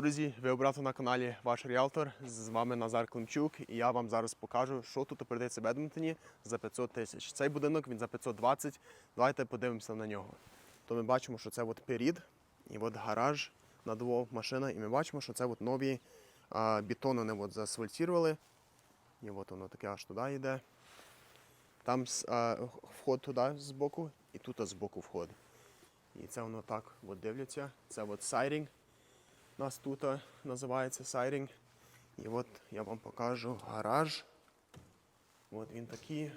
Друзі, ви обрати на каналі Ваш Ріалтор. З вами Назар Климчук, і я вам зараз покажу, що тут продається в Едмонтоні за 500 тисяч. Цей будинок він за 520. Давайте подивимося на нього. То ми бачимо, що це от перід, і от гараж на двох машина, і ми бачимо, що це от нові а, бетон вони от заасфальтували. І от воно таке аж туди йде. Там а, вход туди з боку, і тут з боку вход. І це воно так от дивляться. Це от сайрінг. У нас тут називається сайрінг. І от я вам покажу гараж. От він такий.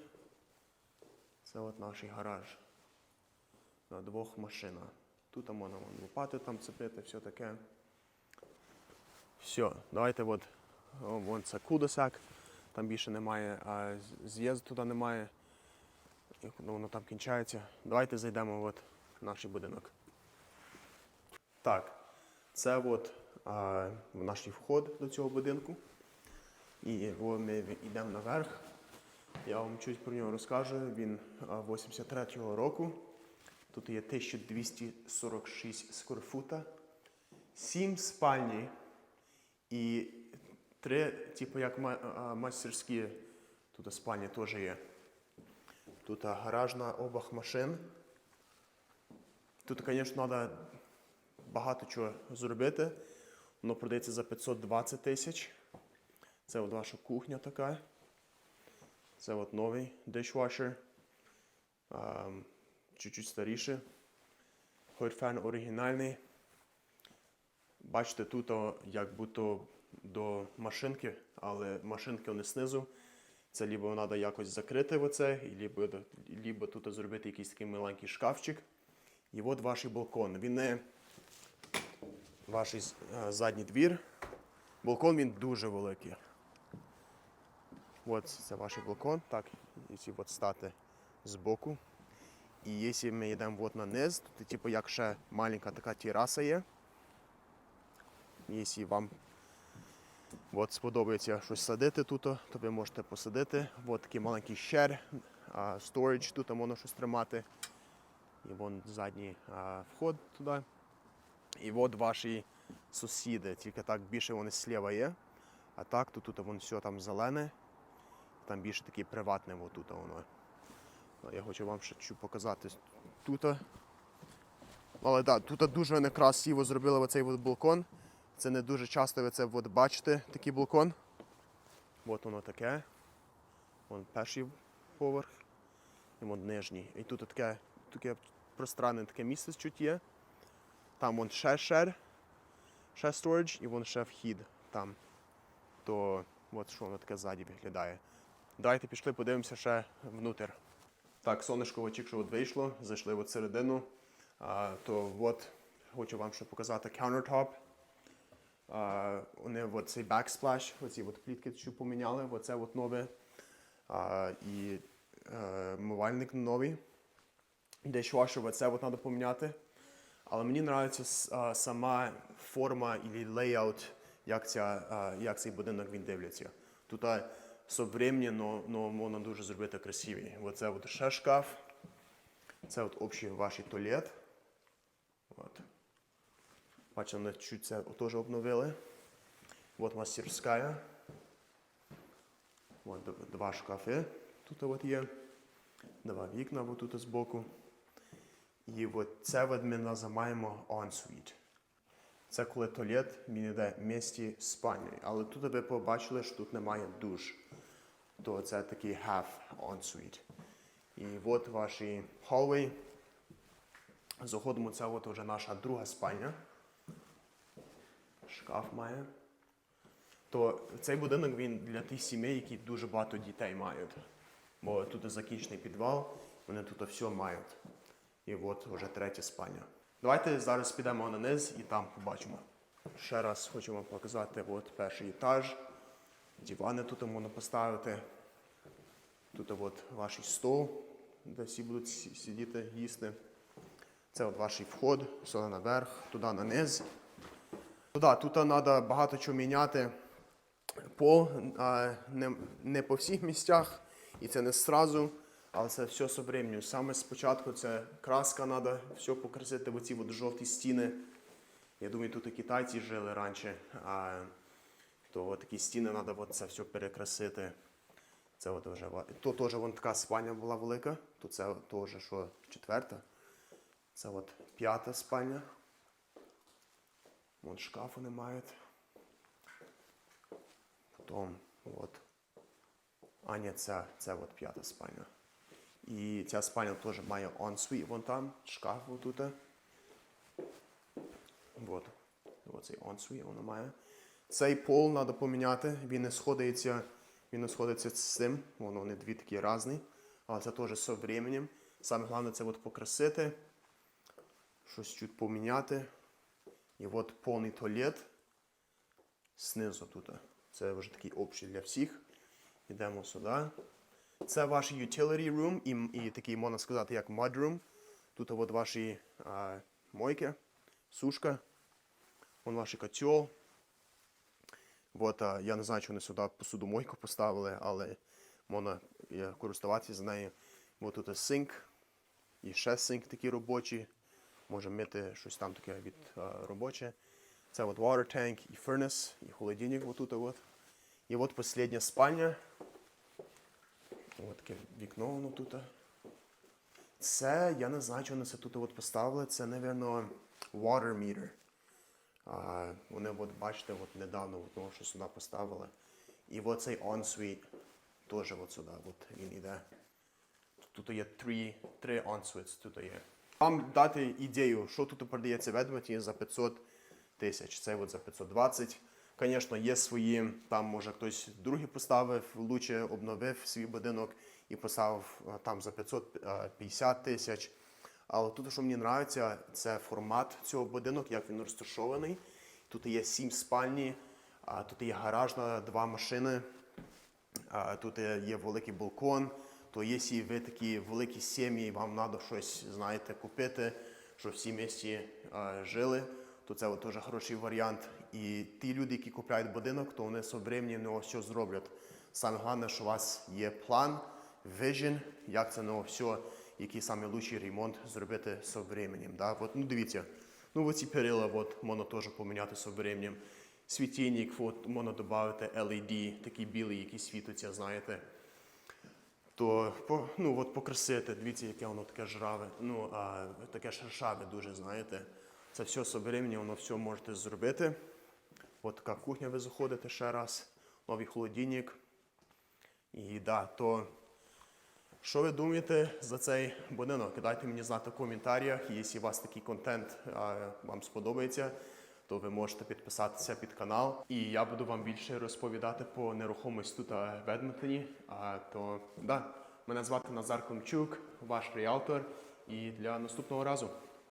Це от наш гараж. На двох машинах. Тут можна лопати там цепити, все таке. Все, давайте от, вон це кудосак. Там більше немає, а з'їзду туди немає. І ну, воно там кінчається. Давайте зайдемо от в наш будинок. Так, це от а, наш вход до цього будинку. І о, ми йдемо наверх. Я вам чуть про нього розкажу. Він 83-го року. Тут є 1246 скорфута, 7 спальні і три, типу як ма- а, мастерські, тут спальні теж є. Тут гараж на обох машин. Тут, звісно, треба багато чого зробити. Воно продається за 520 тисяч. Це от ваша кухня така. Це от новий dishwasher. Ам, чуть-чуть старіше. Хойфен оригінальний. Бачите, тут як будто до машинки, але машинки вони знизу. Це либо треба якось закрити оце, і либо тут зробити якийсь такий маленький шкафчик. І от ваш балкон. Він не ваш е, задній двір. Балкон він дуже великий. От це ваш балкон. Так, якщо от стати збоку. І якщо ми йдемо от на низ, то типу як ще маленька така тераса є. Якщо вам от сподобається щось садити тут, то ви можете посадити. От такий маленький щер, storage, тут можна щось тримати. І вон задній вход туди. І от ваші сусіди, тільки так більше вони зліва є. А так, то тут вон все там зелене, там більше таке приватне отут воно. Я хочу вам ще показати тут. Але так, тут дуже вони красиво зробили оцей от балкон. Це не дуже часто ви це от бачите, такий балкон. От воно таке. Вон перший поверх і вон нижній. І тут таке, таке пространне таке місце чуть є. Там вон ще шер, ще storage і вон ще вхід там. То от що воно таке ззаді виглядає. Давайте пішли, подивимося ще внутрь. Так, сонечко тільки що от вийшло, зайшли от середину. А, то от хочу вам ще показати countertop. А, вони от цей backsplash, оці от плітки що поміняли, оце от нове. А, і е, мивальник новий. Dishwasher, оце от треба поміняти. Але мені подобається а, сама форма і лейаут, як, ця, а, як цей будинок він дивляться. Тут современно, но можна дуже зробити красивий. Оце от ще шкаф. Це от общий ваш туалет. От. Бачите, вони чуть це теж обновили. От мастерська. От два шкафи тут от є. Два вікна тут збоку. І от це от ми називаємо ensuite. Це коли туалет він йде в місті з спальнею. Але тут ви побачили, що тут немає душ. То це такий half ensuite. І от ваш hallway. Заходимо, це от вже наша друга спальня. Шкаф має. То цей будинок він для тих сімей, які дуже багато дітей мають. Бо тут закінчений підвал, вони тут все мають. І от вже третя спальня. Давайте зараз підемо на низ і там побачимо. Ще раз хочу вам показати от перший етаж. Дивани тут можна поставити. Тут от ваш стол, де всі будуть сидіти, їсти. Це от ваш вход, сюди наверх, туди на низ. Ну, да, тут треба багато чого міняти. Пол а, не, не по всіх місцях, і це не зразу, але це все современно. Саме спочатку це краска треба все покрасити в оці жовті стіни. Я думаю, тут і китайці жили раніше, а то такі стіни треба от це все перекрасити. Це от вже тут теж вон така спальня була велика. Тут це теж що четверта. Це от п'ята спальня. Вон шкафу не мають. Потім от. А ні, це, це от п'ята спальня. І ця спальня теж має on-suite вон там, шкаф отут. Вот. Оцей on-suite вона має. Цей пол треба поміняти, він не сходиться, він не сходиться з цим, воно вони дві такі різні, але це теж з временем. Саме головне це от покрасити, щось чуть поміняти. І от повний туалет знизу тут. Це вже такий общий для всіх. Йдемо сюди. Це ваш utility room і, і такий, можна сказати, як mudroom. Тут от ваші а, мойки, сушка. Вон ваш котел. От, а, я не знаю, чи вони сюди посудомойку поставили, але можна е, користуватися з нею. От тут синк. І ще синк такий робочий. Може мити щось там таке від а, робоче. Це от water tank і furnace, і холодильник отут. От. І от остання спальня. Ось таке вікно воно тут. Це, я не знаю, чого вони це тут от поставили. Це, напевно, water meter. А, вони, от, бачите, от недавно от, що сюди поставили. І от цей on-suite теж от сюди от він йде. Тут є три, три on-suites тут є. Вам дати ідею, що тут продається в Едмонті за 500 тисяч. Це от за 520. Звісно, є свої, там може хтось другий поставив, лучше обновив свій будинок і поставив там за 550 тисяч. Але тут, що мені подобається, це формат цього будинку, як він розташований. Тут є сім спальні, тут є гараж на два машини, тут є великий балкон. То якщо ви такі великі сім'ї, вам треба щось, знаєте, купити, щоб всі місті жили, то це теж хороший варіант. І ті люди, які купляють будинок, то вони временем нього все зроблять. Саме головне, що у вас є план, vision, як це нього все, який найкращий ремонт зробити з. Да? От, ну дивіться, ну оці перила от, можна теж поміняти з временем. Світильник, от, можна додати LED, такий білий, який світиться, знаєте то по, ну, от покрасити, дивіться, яке воно таке жраве, ну, а, таке шершаве дуже, знаєте. Це все соберемні, воно все можете зробити. От така кухня ви заходите ще раз, новий холодильник. І да, то що ви думаєте за цей будинок? Дайте мені знати в коментарях. Якщо у вас такий контент а, вам сподобається, то ви можете підписатися під канал. І я буду вам більше розповідати по нерухомості тут в Едмонтоні. А, то да, мене звати Назар Комчук, ваш реалтор. І для наступного разу.